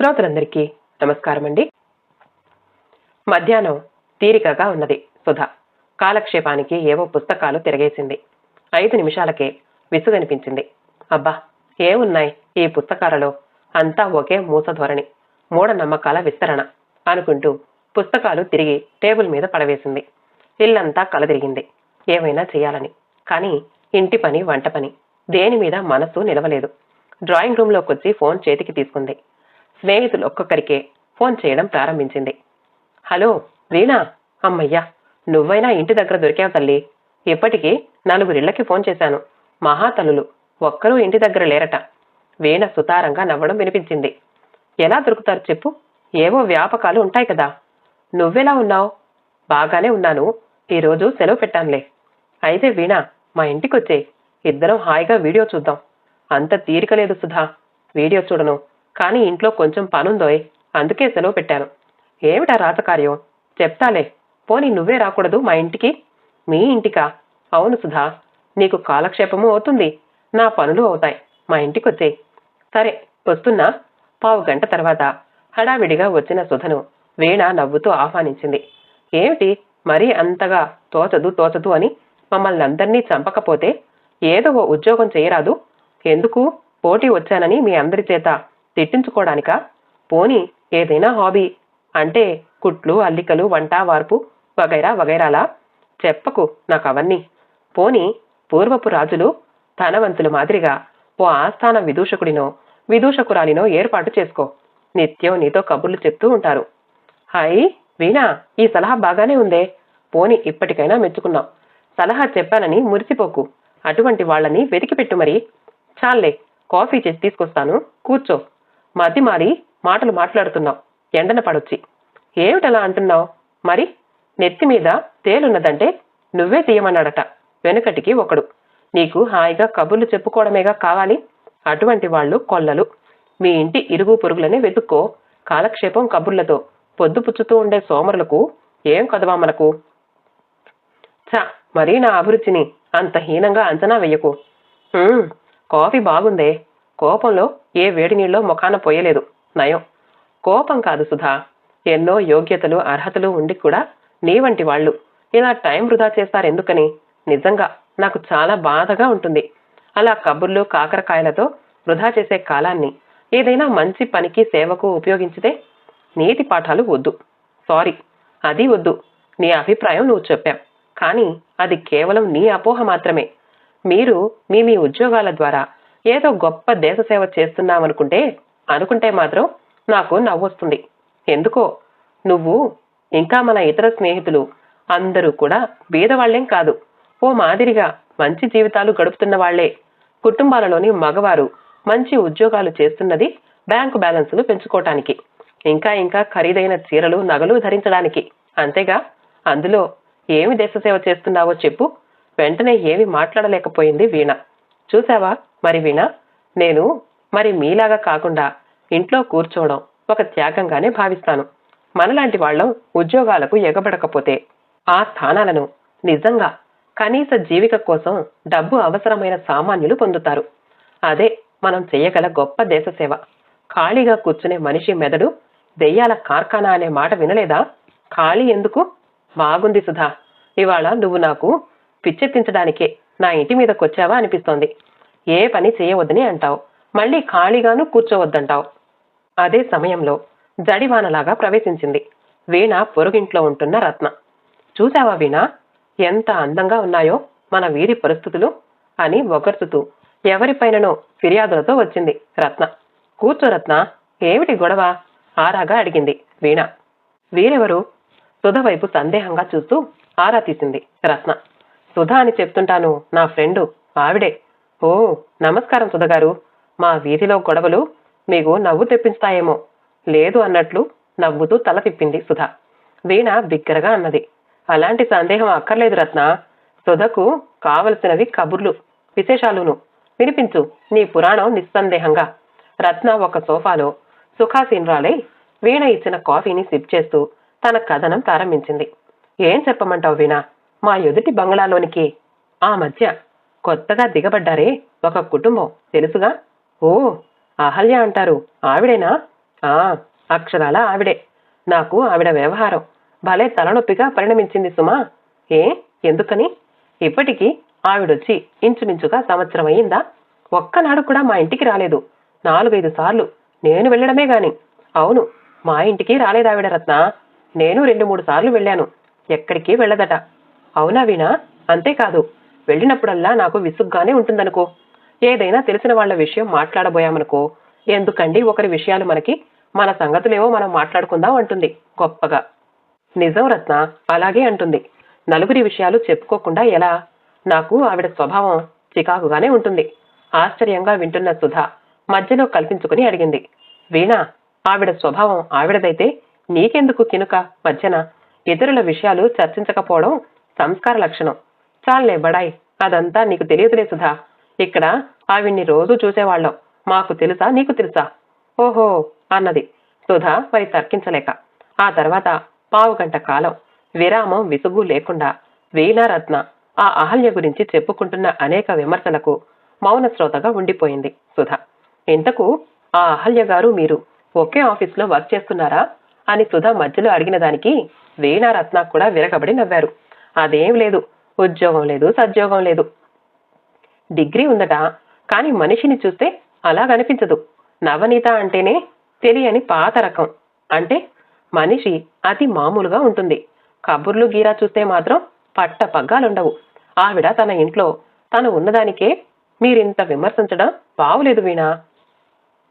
శ్రోతలందరికీ నమస్కారం అండి మధ్యాహ్నం తీరికగా ఉన్నది. సుధ కాలక్షేపానికి ఏవో పుస్తకాలు తిరగేసింది. ఐదు నిమిషాలకే విసుగనిపించింది. అబ్బా ఏమున్నాయి ఈ పుస్తకాలలో? అంతా ఒకే మూస ధోరణి మూఢనమ్మకాల విస్తరణ అనుకుంటూ పుస్తకాలు తిరిగి టేబుల్ మీద పడవేసింది. ఇల్లంతా కలదిరిగింది. ఏమైనా చేయాలని కానీ ఇంటి పని వంట పని దేని మీద మనసు నిలవలేదు. డ్రాయింగ్ రూమ్లోకి వచ్చి ఫోన్ చేతికి తీసుకుంది. స్నేహితులు ఒక్కొక్కరికే ఫోన్ చేయడం ప్రారంభించింది. హలో వీణా అమ్మయ్యా నువ్వైనా ఇంటి దగ్గర దొరికావు తల్లి. ఇప్పటికీ నలుగురిళ్ళకి ఫోన్ చేశాను. మహాతలులు ఒక్కరూ ఇంటి దగ్గర లేరట. వీణ సుతారంగా నవ్వడం వినిపించింది. ఎలా దొరుకుతారు చెప్పు. ఏవో వ్యాపకాలు ఉంటాయి కదా. నువ్వెలా ఉన్నావు? బాగానే ఉన్నాను. ఈరోజు సెలవు పెట్టానులే. అయితే వీణా మా ఇంటికొచ్చే ఇద్దరం హాయిగా వీడియో చూద్దాం. అంత తీరిక లేదు సుధా. వీడియో చూడను. కానీ ఇంట్లో కొంచెం పనుందోయ్. అందుకే సెలవు పెట్టాను. ఏమిటా రాజకార్యం? చెప్తాలే. పోనీ నువ్వే రాకూడదు మా ఇంటికి? మీ ఇంటికా? అవును సుధా. నీకు కాలక్షేపము అవుతుంది. నా పనులు అవుతాయి. మా ఇంటికొచ్చేయ్. సరే వస్తున్నా? పావు గంట తర్వాత హడావిడిగా వచ్చిన సుధను వీణ నవ్వుతూ ఆహ్వానించింది. ఏమిటి? మరీ అంతగా తోచదు తోచదు అని మమ్మల్ని అందరినీ చంపకపోతే ఏదో ఓ ఉద్యోగం చేయరాదు? ఎందుకు? పోటీ వచ్చానని మీ అందరి చేత తిట్టించుకోవడానికా పోనీ ఏదైనా హాబీ అంటే కుట్లు అల్లికలు వంట వార్పు వగైరా వగైరాలా? చెప్పకు నాకు అవన్నీ పోనీ పూర్వపు రాజులు ధనవంతుల మాదిరిగా ఓ ఆస్థాన విదూషకుడినో విదూషకురాలినో ఏర్పాటు చేసుకో. నిత్యం నీతో కబుర్లు చెప్తూ ఉంటారు. హాయ్ వీణా ఈ సలహా బాగానే ఉందే. పోని ఇప్పటికైనా మెచ్చుకున్నాం. సలహా చెప్పానని మురిసిపోకు. అటువంటి వాళ్ళని వెతికిపెట్టు మరి. చాలే కాఫీ చేసి తీసుకొస్తాను. కూర్చో. మతి మారి మాటలు మాట్లాడుతున్నావు. ఎండన పడొచ్చి. ఏమిటలా అంటున్నావు? మరి నెత్తి మీద తేలున్నదంటే నువ్వే తీయమన్నాడట. వెనుకటికి ఒకడు. నీకు హాయిగా కబుర్లు చెప్పుకోవడమేగా కావాలి? అటువంటి వాళ్ళు కొల్లలు. మీ ఇంటి ఇరుగు పురుగులని వెతుక్కో. కాలక్షేపం కబుర్లతో పొద్దుపుచ్చుతూ ఉండే సోమరులకు ఏం కదవా మనకు? చ మరీ నా అభిరుచిని అంత హీనంగా అంచనా వెయ్యకు కాఫీ బాగుందే. కోపంలో ఏ వేడి నీళ్ళో ముఖాన పోయలేదు. నయం. కోపం కాదు సుధా. ఎన్నో యోగ్యతలు అర్హతలు ఉండి కూడా నీ వంటి వాళ్ళు ఇలా టైం వృధా చేస్తారెందుకని? నిజంగా నాకు చాలా బాధగా ఉంటుంది. అలా కబుర్లు కాకరకాయలతో వృధా చేసే కాలాన్ని ఏదైనా మంచి పనికి సేవకు ఉపయోగించితే నీతి పాఠాలు వద్దు. సారీ అది వద్దు. నీ అభిప్రాయం నువ్వు చెప్పావు. కానీ అది కేవలం నీ అపోహ మాత్రమే. మీరు మీ మీ ఉద్యోగాల ద్వారా ఏదో గొప్ప దేశ సేవ చేస్తున్నామనుకుంటే అనుకుంటే మాత్రం నాకు నవ్వొస్తుంది ఎందుకో? నువ్వు ఇంకా మన ఇతర స్నేహితులు అందరూ కూడా బీదవాళ్ళేం కాదు. ఓ మాదిరిగా మంచి జీవితాలు గడుపుతున్న వాళ్ళే కుటుంబాలలోని మగవారు మంచి ఉద్యోగాలు చేస్తున్నది బ్యాంకు బ్యాలెన్సులు పెంచుకోవటానికి ఇంకా ఇంకా ఖరీదైన చీరలు నగలు ధరించడానికి. అంతేగా? అందులో ఏమి దేశసేవ చేస్తున్నావో చెప్పు. వెంటనే ఏమి మాట్లాడలేకపోయింది వీణ. చూసావా? మరి వీణ నేను మరి మీలాగా కాకుండా ఇంట్లో కూర్చోవడం ఒక త్యాగంగానే భావిస్తాను. మనలాంటి వాళ్ళం ఉద్యోగాలకు ఎగబడకపోతే ఆ స్థానాలను నిజంగా కనీస జీవిక కోసం డబ్బు అవసరమైన సామాన్యులు పొందుతారు. అదే మనం చెయ్యగల గొప్ప దేశ సేవ. ఖాళీగా కూర్చునే మనిషి మెదడు దెయ్యాల కార్ఖానా అనే మాట వినలేదా? ఖాళీ ఎందుకు? బాగుంది సుధా. ఇవాళ నువ్వు నాకు పిచ్చెత్తించడానికే నా ఇంటి మీదకొచ్చావా అనిపిస్తోంది. ఏ పని చేయవద్దని అంటావు. మళ్ళీ ఖాళీగాను కూర్చోవద్దంటావు. అదే సమయంలో జడివానలాగా ప్రవేశించింది. వీణ పొరుగింట్లో ఉంటున్న రత్న. చూసావా వీణ? ఎంత అందంగా ఉన్నాయో మన వీరి పరిస్థితులు అని ఒగర్చుతూ ఎవరిపైననో ఫిర్యాదులతో వచ్చింది రత్న. కూర్చో రత్న ఏమిటి గొడవ? ఆరాగా అడిగింది వీణ. వీరెవరు? తుదవైపు సందేహంగా చూస్తూ ఆరా తీసింది రత్న. సుధా అని చెప్తుంటాను నా ఫ్రెండు ఆవిడే. ఓ నమస్కారం సుధ గారు. మా వీధిలో గొడవలు మీకు నవ్వు తెప్పించుతాయేమో. లేదు అన్నట్లు నవ్వుతూ తల తిప్పింది సుధ. వీణ బిగ్గరగా అన్నది. అలాంటి సందేహం అక్కర్లేదు రత్న. సుధకు కావలసినవి కబుర్లు విశేషాలును. వినిపించు నీ పురాణం నిస్సందేహంగా. రత్న ఒక సోఫాలో సుఖాసీనరాలై వీణ ఇచ్చిన కాఫీని సిప్ చేస్తూ తన కథనం ప్రారంభించింది. ఏం చెప్పమంటావు వీణ? మా ఎదుటి బంగ్లాలోనికి. ఆ మధ్య కొత్తగా దిగబడ్డారే ఒక కుటుంబం. తెలుసుగా? ఓ అహల్య అంటారు. ఆవిడేనా? ఆ అక్షరాల ఆవిడే. నాకు ఆవిడ వ్యవహారం. భలే తలనొప్పిగా పరిణమించింది సుమా. ఏ ఎందుకని? ఇప్పటికీ ఆవిడొచ్చి ఇంచుమించుగా సంవత్సరం అయిందా ఒక్కనాడు కూడా మా ఇంటికి రాలేదు. నాలుగైదు సార్లు. నేను వెళ్ళడమే గాని. అవును మా ఇంటికి రాలేదావిడ రత్న. నేను రెండు మూడు సార్లు వెళ్ళాను. ఎక్కడికి వెళ్ళదట. అవునా వీణా? అంతేకాదు వెళ్ళినప్పుడల్లా నాకు విసుగ్గానే ఉంటుందనుకో. ఏదైనా తెలిసిన వాళ్ళ విషయం మాట్లాడబోయామనుకో. ఎందుకండి ఒకరి విషయాలు మనకి? మన సంగతులేవో మనం మాట్లాడుకుందాం అంటుంది గొప్పగా. నిజం రత్న అలాగే అంటుంది. నలుగురి విషయాలు చెప్పుకోకుండా ఎలా? నాకు ఆవిడ స్వభావం చికాకుగానే ఉంటుంది. ఆశ్చర్యంగా వింటున్న సుధా మధ్యలో కల్పించుకుని అడిగింది. వీణా ఆవిడ స్వభావం ఆవిడదైతే నీకెందుకు కినుక మధ్యన? ఇతరుల విషయాలు చర్చించకపోవడం సంస్కార లక్షణం. చాలే బడాయ్ అదంతా నీకు తెలియదులే సుధా. ఇక్కడ ఆవిడ్ని రోజు చూసేవాళ్ళం. మాకు తెలుసా నీకు తెలుసా? ఓహో అన్నది. సుధా మరి తర్కించలేక. ఆ తర్వాత పావు గంట కాలం విరామం విసుగు లేకుండా వీణారత్న ఆ అహల్య గురించి చెప్పుకుంటున్న అనేక విమర్శలకు మౌన శ్రోతగా ఉండిపోయింది సుధా. ఇంతకు ఆ అహల్య గారు మీరు ఒకే ఆఫీస్లో వర్క్ చేస్తున్నారా? అని సుధా మధ్యలో అడిగిన దానికి వీణారత్న కూడా విరగబడి నవ్వారు. అదేం లేదు. ఉద్యోగం లేదు సద్యోగం లేదు. డిగ్రీ ఉందట కానీ మనిషిని చూస్తే అలా కనిపించదు. నవనీత అంటేనే తెలియని పాత రకం. అంటే మనిషి అతి మామూలుగా ఉంటుంది. కబుర్లు గీరా చూస్తే మాత్రం పట్ట పగ్గాలుండవు. ఆవిడ తన ఇంట్లో తను ఉన్నదానికే మీరింత విమర్శించడం బావులేదు వీణా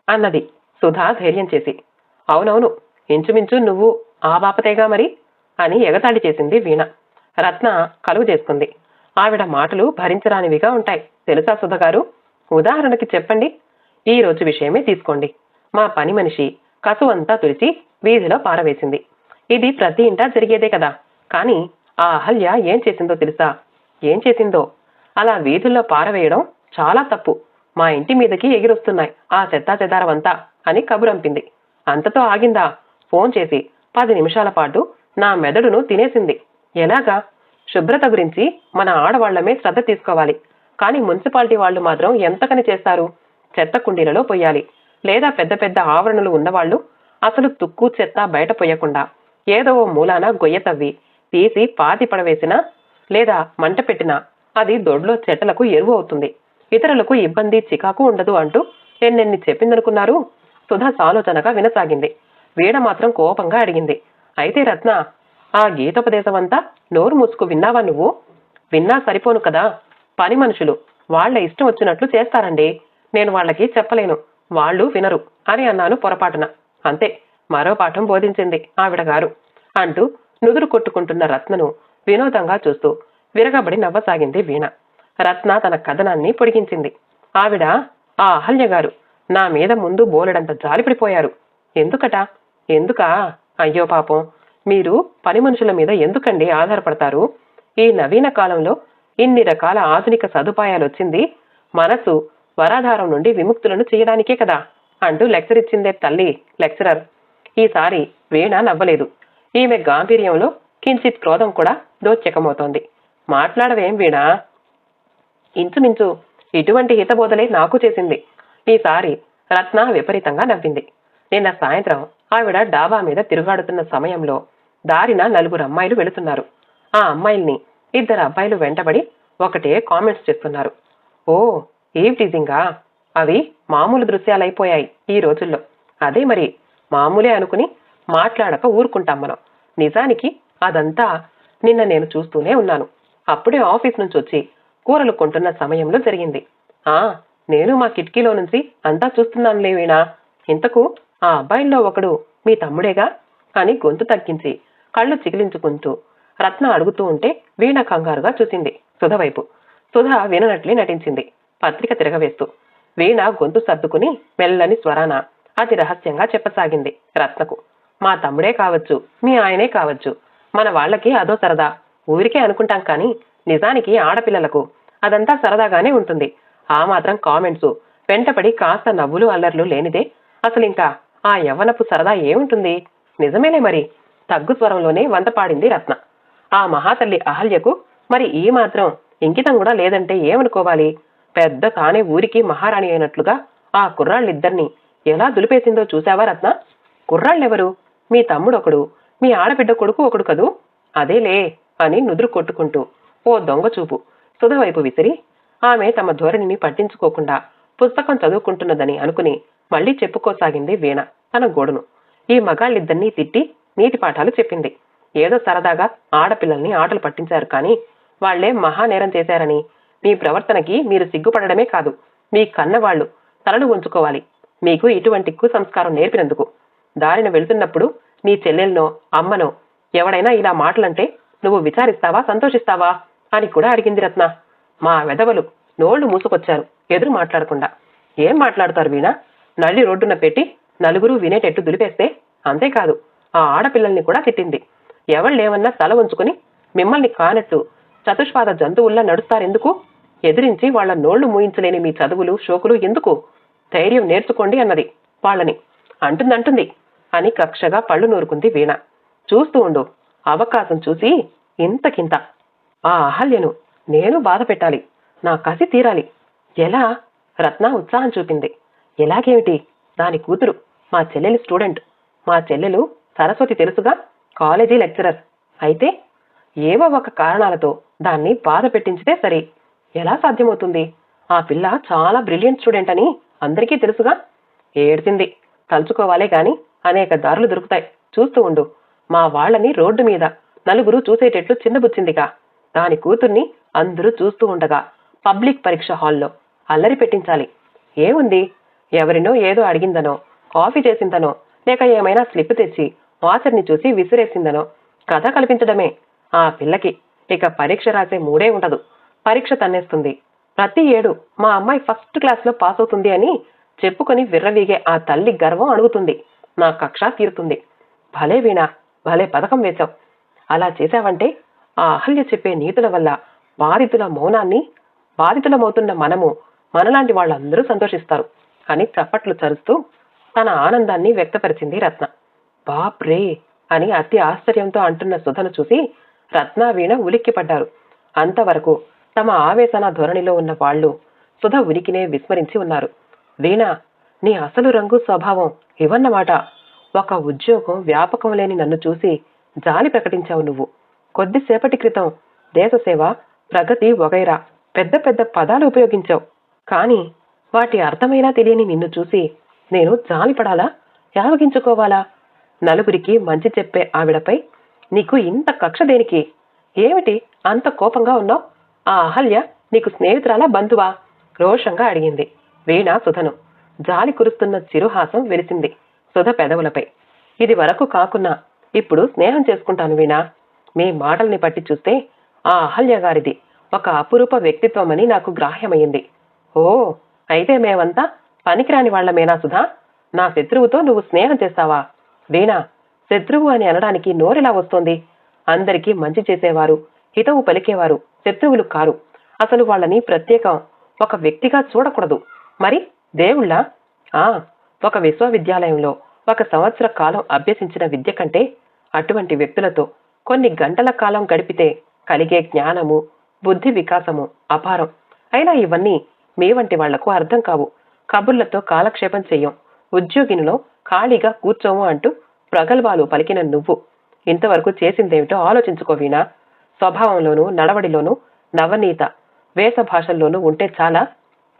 అన్నది సుధా ధైర్యం చేసి. అవునవును ఇంచుమించు నువ్వు ఆ బాపతేగా మరి అని ఎగతాళి చేసింది వీణ. రత్న కలుగు చేసుకుంది. ఆవిడ మాటలు భరించరానివిగా ఉంటాయి. తెలుసా సుధ గారు? ఉదాహరణకి చెప్పండి. ఈ రోజు విషయమే తీసుకోండి. మా పని మనిషి కసువంతా తుడిచి వీధిలో పారవేసింది. ఇది ప్రతి ఇంటా జరిగేదే కదా. కానీ ఆ అహల్య ఏం చేసిందో తెలుసా? ఏం చేసిందో? అలా వీధుల్లో పారవేయడం చాలా తప్పు. మా ఇంటి మీదకి ఎగిరొస్తున్నాయి ఆ చెత్తా చెదారవంతా అని కబురంపింది. అంతతో ఆగిందా? ఫోన్ చేసి పది నిమిషాల పాటు నా మెదడును తినేసింది. ఎలాగా? శుభ్రత గురించి మన ఆడవాళ్ళమే శ్రద్ధ తీసుకోవాలి. కానీ మున్సిపాలిటీ వాళ్ళు మాత్రం ఎంతకని చేస్తారు? చెత్త కుండీలలో పోయాలి లేదా పెద్ద పెద్ద ఆవరణలు ఉన్నవాళ్ళు అసలు తుక్కు చెత్త బయట పోయకుండా ఏదో ఓ మూలాన గొయ్య తవ్వి తీసి పాతి పడవేసినా లేదా మంట పెట్టినా అది దొడ్లో చెట్టలకు ఎరువు అవుతుంది. ఇతరులకు ఇబ్బంది చికాకు ఉండదు అంటూ ఎన్నెన్ని చెప్పిందనుకున్నారు? సుధా సాలోచనగా వినసాగింది. వీడ మాత్రం కోపంగా అడిగింది. అయితే రత్న ఆ గీతోపదేశమంతా నోరు మూసుకు విన్నావా నువ్వు? విన్నా సరిపోను కదా. పని మనుషులు వాళ్ళ ఇష్టం వచ్చినట్లు చేస్తారండి. నేను వాళ్ళకి చెప్పలేను. వాళ్ళు వినరు అని అన్నాను పొరపాటున. అంతే మరో పాఠం బోధించింది ఆవిడ గారు. అంటూ నుదురు కొట్టుకుంటున్న రత్నను వినోదంగా చూస్తూ విరగబడి నవ్వసాగింది వీణ. రత్న తన కథనాన్ని పొడిగించింది. ఆవిడ ఆ అహల్య గారు నా మీద ముందు బోలెడంత జాలిపడిపోయారు. ఎందుకట? ఎందుకా? అయ్యో పాపం. మీరు పని మనుషుల మీద ఎందుకండి ఆధారపడతారు? ఈ నవీన కాలంలో ఇన్ని రకాల ఆధునిక సదుపాయాలు వచ్చింది మనసు వరాధారం నుండి విముక్తులను చేయడానికే కదా అంటూ లెక్చర్ ఇచ్చిందే తల్లి లెక్చరర్. ఈసారి వీణ నవ్వలేదు. ఈమె గాంభీర్యంలో కించిత్ క్రోధం కూడా దోచెకమవుతోంది. మాట్లాడవేం వీణా? ఇంచుమించు ఇటువంటి హితబోధలే నాకు చేసింది. ఈసారి రత్న విపరీతంగా నవ్వింది. నిన్న సాయంత్రం ఆవిడ డాబా మీద తిరుగాడుతున్న సమయంలో దారిన నలుగురు అమ్మాయిలు వెళుతున్నారు. ఆ అమ్మాయిల్ని ఇద్దరు అబ్బాయిలు వెంటబడి ఒకటే కామెంట్స్ చేస్తున్నారు ఓ ఏవ్ టీజింగా? అవి మామూలు దృశ్యాలైపోయాయి ఈ రోజుల్లో. అదే మరి మామూలే అనుకుని మాట్లాడక ఊరుకుంటాం మనం. నిజానికి అదంతా నిన్న నేను చూస్తూనే ఉన్నాను. అప్పుడే ఆఫీస్ నుంచి వచ్చి కూరలు కొంటున్న సమయంలో జరిగింది. ఆ నేను మా కిటికీలో నుంచి అంతా చూస్తున్నానులే వీణా. ఇంతకు ఆ అబ్బాయిల్లో ఒకడు మీ తమ్ముడేగా? అని గొంతు తగ్గించి కళ్ళు చిగిలించుకుంటూ రత్న అడుగుతూ ఉంటే వీణ కంగారుగా చూసింది సుధ వైపు. సుధ విననట్లే నటించింది. పత్రిక తిరగవేస్తూ. వీణ గొంతు సర్దుకుని మెల్లని స్వరాన అతి రహస్యంగా చెప్పసాగింది రత్నకు. మా తమ్ముడే కావచ్చు మీ ఆయనే కావచ్చు. మన వాళ్ళకి అదో సరదా. ఊరికే అనుకుంటాం కానీ నిజానికి ఆడపిల్లలకు అదంతా సరదాగానే ఉంటుంది. ఆ మాత్రం కామెంట్స్. వెంటపడి కాస్త నవ్వులు అల్లర్లు లేనిదే అసలు ఇంకా ఆ యవ్వనపు సరదా ఏముంటుంది? నిజమేలే మరి. తగ్గు స్వరంలోనే వంద పాడింది రత్న. ఆ మహాతల్లి అహల్యకు మరి ఈ మాత్రం ఇంకితం కూడా లేదంటే ఏమనుకోవాలి? పెద్ద తానే ఊరికి మహారాణి అయినట్లుగా ఆ కుర్రాళ్ళిద్దరిని ఎలా దులిపేసిందో చూశావా రత్న? కుర్రాళ్ళెవరు? మీ తమ్ముడొకడు మీ ఆడబిడ్డ కొడుకు ఒకడు కదూ? అదేలే అని నుదురు కొట్టుకుంటూ ఓ దొంగ చూపు సుధవైపు విసిరి ఆమె తమ ధోరణిని పట్టించుకోకుండా పుస్తకం చదువుకుంటున్నదని అనుకుని మళ్ళీ చెప్పుకోసాగింది వీణ తన గోడును. ఈ మగాళ్ళిద్దరినీ తిట్టి నీతి పాఠాలు చెప్పింది. ఏదో సరదాగా ఆడపిల్లల్ని ఆటలు పట్టించారు కానీ వాళ్ళే మహానేరం చేశారని. మీ ప్రవర్తనకి మీరు సిగ్గుపడడమే కాదు మీ కన్నవాళ్ళు తలలు ఉంచుకోవాలి మీకు ఇటువంటి కుసంస్కారం నేర్పినందుకు. దారిన వెళ్తున్నప్పుడు నీ చెల్లెల్నో అమ్మనో ఎవడైనా ఇలా మాటలంటే నువ్వు విచారిస్తావా సంతోషిస్తావా అని కూడా అడిగింది రత్న. మా వెధవలు నోళ్ళు మూసుకొచ్చారు ఎదురు మాట్లాడకుండా. ఏం మాట్లాడతారు వీణ? నల్లి రోడ్డున పెట్టి నలుగురు వినేటట్టు దులిపేస్తే అంతేకాదు. ఆ ఆడపిల్లల్ని కూడా తిట్టింది. ఎవళ్ళేమన్నా తల ఉంచుకుని మిమ్మల్ని కానట్టు చతుష్పాద జంతువుల్లా నడుస్తారెందుకు? ఎదిరించి వాళ్ళ నోళ్ళు మూయించలేని మీ చదువులు షోకులు ఎందుకు? ధైర్యం నేర్చుకోండి అన్నది వాళ్ళని. అంటుందంటుంది అని కక్షగా పళ్ళు నూరుకుంది వీణ. చూస్తూ ఉండు అవకాశం చూసి ఇంతకింత. ఆ అహల్యను నేను బాధ పెట్టాలి నా కసి తీరాలి. ఎలా? రత్న ఉత్సాహం చూపింది. ఎలాగేమిటి? దాని కూతురు మా చెల్లెలి స్టూడెంట్. మా చెల్లెలు సరస్వతి తెలుసుగా? College lecturer. అయితే ఏవో ఒక కారణాలతో దాన్ని బాధ పెట్టించితే సరే ఎలా సాధ్యమవుతుంది? ఆ పిల్ల చాలా బ్రిలియంట్ స్టూడెంట్ అని అందరికీ తెలుసుగా? ఏడ్చింది. తలుచుకోవాలే గాని అనేక దారులు దొరుకుతాయి. చూస్తూ ఉండు. మా వాళ్ళని రోడ్డు మీద నలుగురు చూసేటట్లు చిన్నబుచ్చిందిగా. దాని కూతుర్ని అందరూ చూస్తూ ఉండగా పబ్లిక్ పరీక్ష హాల్లో అల్లరి పెట్టించాలి. ఏముంది? ఎవరినో ఏదో అడిగిందనో కాఫీ చేసిందనో లేక ఏమైనా స్లిప్ తెచ్చి వాచర్ని చూసి విసిరేసిందనో. కథ కల్పించడమే ఆ పిల్లకి. ఇక పరీక్ష రాసే మూడే ఉండదు పరీక్ష తన్నేస్తుంది. ప్రతి ఏడు మా అమ్మాయి ఫస్ట్ క్లాస్లో పాస్ అవుతుంది అని చెప్పుకొని విర్రవీగే ఆ తల్లి గర్వం అడుగుతుంది నా కక్ష తీరుతుంది. భలే వీణా భలే పథకం వేశావు. అలా చేశావంటే ఆ అహల్య చెప్పే నీతుల వల్ల బాధితుల మౌనాన్ని బాధితులమవుతున్న మనము మనలాంటి వాళ్ళందరూ సంతోషిస్తారు అని చప్పట్లు చరుస్తూ తన ఆనందాన్ని వ్యక్తపరిచింది రత్న. బాప్రే అని అతి ఆశ్చర్యంతో అంటున్న సుధను చూసి రత్న వీణ ఉలిక్కిపడ్డారు. అంతవరకు తమ ఆవేశన ధోరణిలో ఉన్న వాళ్ళు సుధ ఉనికినే విస్మరించి ఉన్నారు. వీణ నీ అసలు రంగు స్వభావం ఇవన్నమాట. ఒక ఉద్యోగం వ్యాపకం లేని నన్ను చూసి జాలి ప్రకటించావు నువ్వు. కొద్దిసేపటి క్రితం దేశసేవ ప్రగతి వగైరా పెద్ద పెద్ద పదాలు ఉపయోగించావు. కానీ వాటి అర్థమైనా తెలియని నిన్ను చూసి నేను జాలిపడాలా? యావగించుకోవాలా? నలుగురికి మంచి చెప్పే ఆవిడపై నీకు ఇంత కక్ష దేనికి? ఏమిటి అంత కోపంగా ఉన్నావు? ఆ అహల్య నీకు స్నేహితురాలా బంధువా? రోషంగా అడిగింది. వీణ సుధను. జాలి కురుస్తున్న చిరుహాసం వెలిసింది సుధ పెదవులపై. ఇది వరకు కాకున్నా ఇప్పుడు స్నేహం చేసుకుంటాను వీణ. మీ మాటల్ని పట్టి చూస్తే ఆ అహల్య గారిది ఒక అపురూప వ్యక్తిత్వమని నాకు గ్రాహ్యమైంది ఓ అయితే మేమంతా పనికిరాని వాళ్ళమేనా సుధా నా శత్రువుతో నువ్వు స్నేహం చేస్తావా? వీణా శత్రువు అని అనడానికి నోరెలా వస్తోంది? అందరికీ మంచి చేసేవారు హితవు పలికేవారు శత్రువులు కారు. అసలు వాళ్ళని ప్రత్యేకం ఒక వ్యక్తిగా చూడకూడదు. మరి దేవుళ్ళ? ఆ ఒక విశ్వవిద్యాలయంలో ఒక సంవత్సర కాలం అభ్యసించిన విద్య కంటే అటువంటి వ్యక్తులతో కొన్ని గంటల కాలం గడిపితే కలిగే జ్ఞానము బుద్ధి వికాసము అపారం. అయినా ఇవన్నీ మీ వంటి వాళ్ళకు అర్థం కావు. కబుర్లతో కాలక్షేపం చెయ్యం ఉద్యోగినిలో ఖాళీగా కూర్చోము అంటూ ప్రగల్భాలు పలికిన నువ్వు. ఇంతవరకు చేసిందేమిటో ఆలోచించుకోవీనా స్వభావంలోనూ నడవడిలోనూ నవనీత. వేష భాషల్లోనూ ఉంటే చాలా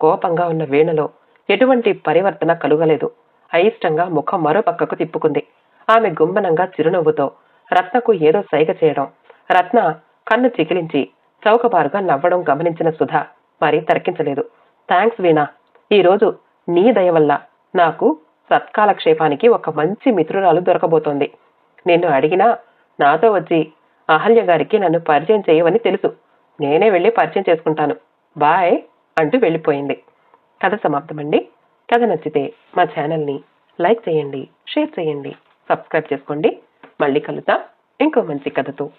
కోపంగా ఉన్న వీణలో ఎటువంటి పరివర్తన కలుగలేదు. అయిష్టంగా ముఖం మరో పక్కకు తిప్పుకుంది. ఆమె గుంబనంగా చిరునవ్వుతో రత్నకు ఏదో సైగ చేయడం. రత్న కన్ను చికిలించి చౌకబారుగా నవ్వడం గమనించిన సుధా మరి తర్కించలేదు. థ్యాంక్స్ వీణా. ఈరోజు నీ దయ వల్ల నాకు సత్కాలక్షేపానికి ఒక మంచి మిత్రురాలు దొరకబోతోంది. నిన్ను అడిగినా నాతో వచ్చి అహల్య గారికి నన్ను పరిచయం చేయవని తెలుసు. నేనే వెళ్ళి పరిచయం చేసుకుంటాను. బాయ్ అంటూ వెళ్ళిపోయింది. కథ సమాప్తమండి. కథ నచ్చితే మా ఛానల్ని లైక్ చేయండి షేర్ చేయండి సబ్స్క్రైబ్ చేసుకోండి. మళ్ళీ కలుతా ఇంకో మంచి కథతో.